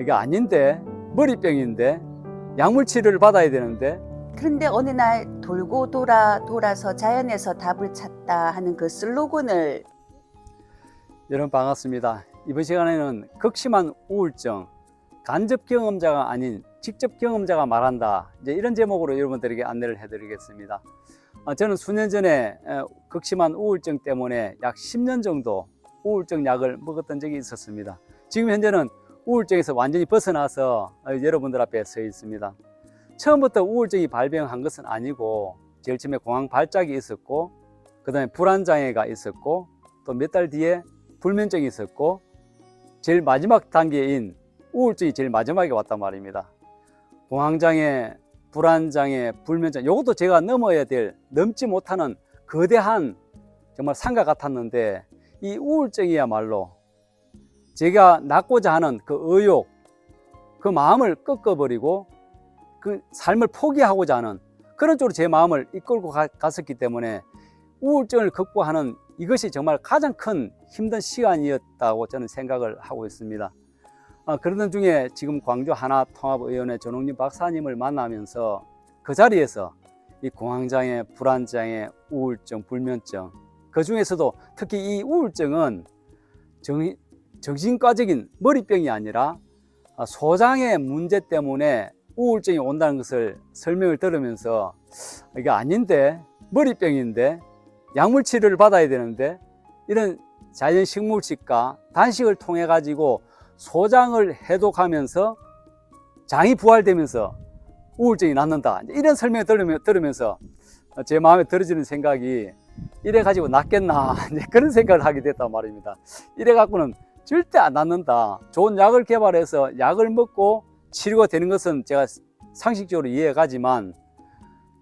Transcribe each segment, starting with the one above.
이게 아닌데 머리병인데 약물 치료를 받아야 되는데 그런데 어느 날 돌고 돌아 돌아서 자연에서 답을 찾다 하는 그 슬로건을 여러분 반갑습니다. 이번 시간에는 극심한 우울증 간접 경험자가 아닌 직접 경험자가 말한다. 이제 이런 제목으로 여러분들에게 안내를 해드리겠습니다. 아, 저는 수년 전에 에, 극심한 우울증 때문에 약 10년 정도 우울증 약을 먹었던 적이 있었습니다. 지금 현재는 우울증에서 완전히 벗어나서 어, 여러분들 앞에 서 있습니다. 처음부터 우울증이 발병한 것은 아니고 제일 처음에 공황 발작이 있었고 그 다음에 불안 장애가 있었고 또 몇 달 뒤에 불면증이 있었고 제일 마지막 단계인 우울증이 제일 마지막에 왔단 말입니다. 공황 장애, 불안 장애, 불면증 이것도 제가 넘어야 될 넘지 못하는 거대한 정말 산과 같았는데 이 우울증이야말로 제가 낳고자 하는 그 의욕, 그 마음을 꺾어버리고 그 삶을 포기하고자 하는 그런 쪽으로 제 마음을 이끌고 가- 갔었기 때문에 우울증을 극복하는 이것이 정말 가장 큰 힘든 시간이었다고 저는 생각을 하고 있습니다. 아, 그러던 중에 지금 광주 하나통합의원회 전홍진 박사님을 만나면서 그 자리에서 이 공황장애, 불안장애, 우울증, 불면증 그 중에서도 특히 이 우울증은 정, 정신과적인 머리병이 아니라 아, 소장의 문제 때문에 우울증이 온다는 것을 설명을 들으면서 이게 아닌데 머리병인데 약물 치료를 받아야 되는데 이런 자연 식물식과 단식을 통해 가지고 소장을 해독하면서 장이 부활되면서 우울증이 낫는다. 이런 설명을 들으면서 제 마음에 들어지는 생각이 이래 가지고 낫겠나 그런 생각을 하게 됐단 말입니다. 이래 갖고는 절대 안 낫는다 좋은 약을 개발해서 약을 먹고 치료가 되는 것은 제가 상식적으로 이해가 가지만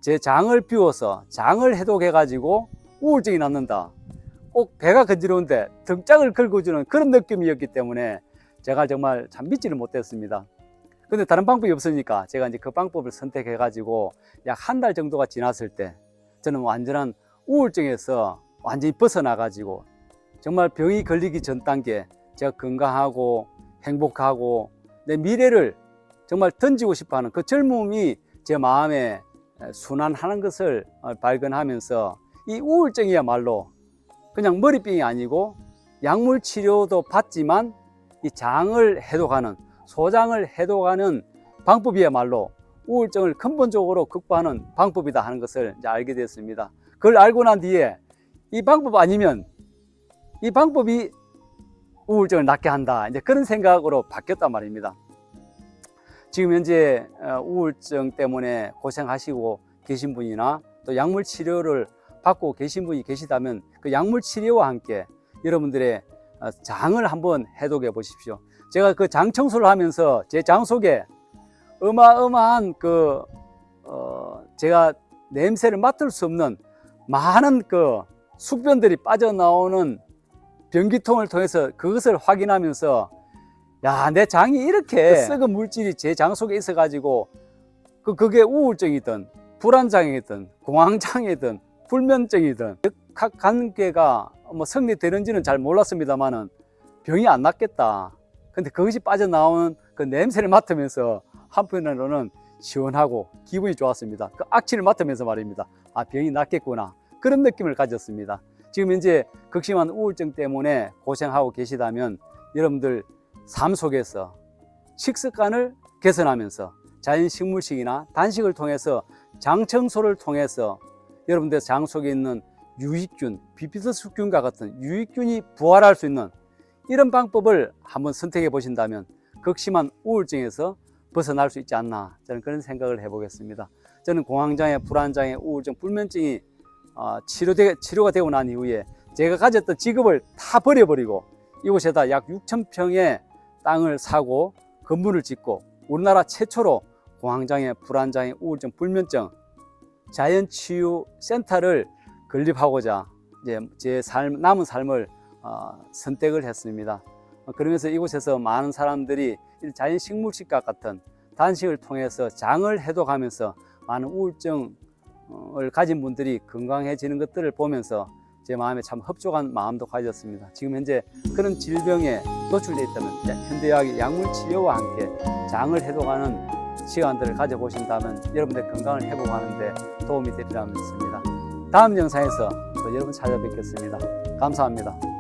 제 장을 비워서 장을 해독해 가지고 우울증이 낫는다. 꼭 배가 건드려운데 등짝을 긁어주는 그런 느낌이었기 때문에 제가 정말 참 믿지를 못했습니다. 근데 다른 방법이 없으니까 제가 이제 그 방법을 선택해 가지고 약 한 달 정도가 지났을 때 저는 완전한 우울증에서 완전히 벗어나 가지고 정말 병이 걸리기 전 단계 제가 건강하고 행복하고 내 미래를 정말 던지고 싶어 하는 그 젊음이 제 마음에 순환하는 것을 어, 발견하면서 이 우울증이야말로 그냥 머리병이 아니고 약물 치료도 받지만 이 장을 해독하는 소장을 해독하는 방법이야말로 우울증을 근본적으로 극복하는 방법이다 하는 것을 이제 알게 됐습니다. 그걸 알고 난 뒤에 이 방법 아니면 이 방법이 우울증을 낫게 한다. 이제 그런 생각으로 바뀌었단 말입니다. 지금 현재 어, 우울증 때문에 고생하시고 계신 분이나 또 약물 치료를 받고 계신 분이 계시다면 그 약물 치료와 함께 여러분들의 어, 장을 한번 해독해 보십시오. 제가 그 장 청소를 하면서 제 장 속에 어마어마한 그 어, 제가 냄새를 맡을 수 없는 많은 그 숙변들이 빠져나오는 변기통을 통해서 그것을 확인하면서 야, 내 장이 이렇게 썩은 물질이 제 장 속에 있어 가지고 그 그게 우울증이든 불안장애든 공황장애든 불면증이든 역학 관계가 뭐 성립되는지는 잘 몰랐습니다만은 병이 안 낫겠다. 근데 그것이 빠져나오는 그 냄새를 맡으면서 한편으로는 시원하고 기분이 좋았습니다. 그 악취를 맡으면서 말입니다. 아, 병이 낫겠구나. 그런 느낌을 가졌습니다. 지금 현재 극심한 우울증 때문에 고생하고 계시다면 여러분들 삶 속에서 식습관을 개선하면서 자연 식물식이나 단식을 통해서 장 청소를 통해서 여러분들 장 속에 있는 유익균, 비피더스균과 같은 유익균이 부활할 수 있는 이런 방법을 한번 선택해 보신다면 극심한 우울증에서 벗어날 수 있지 않나 저는 그런 생각을 해보겠습니다. 저는 공황장애, 불안장애, 우울증, 불면증이 어, 치료되, 치료가 되고 난 이후에 제가 가졌던 직업을 다 버려버리고 이곳에다 약 6천 평의 땅을 사고 건물을 짓고 우리나라 최초로 공황장애, 불안장애, 우울증, 불면증 자연 치유 센터를 건립하고자 이제 제 삶, 남은 삶을 어, 선택을 했습니다. 어, 그러면서 이곳에서 많은 사람들이 이 자연 식물식과 같은 단식을 통해서 장을 해독하면서 많은 우울증 을 가진 분들이 건강해지는 것들을 보면서 제 마음에 참 흡족한 마음도 가졌습니다. 지금 현재 그런 질병에 노출돼 있다면 현대의학의 약물 치료와 함께 장을 해독하는 시간들을 가져보신다면 여러분의 건강을 회복하는데 도움이 되리라 믿습니다. 다음 영상에서 또 여러분 찾아뵙겠습니다. 감사합니다.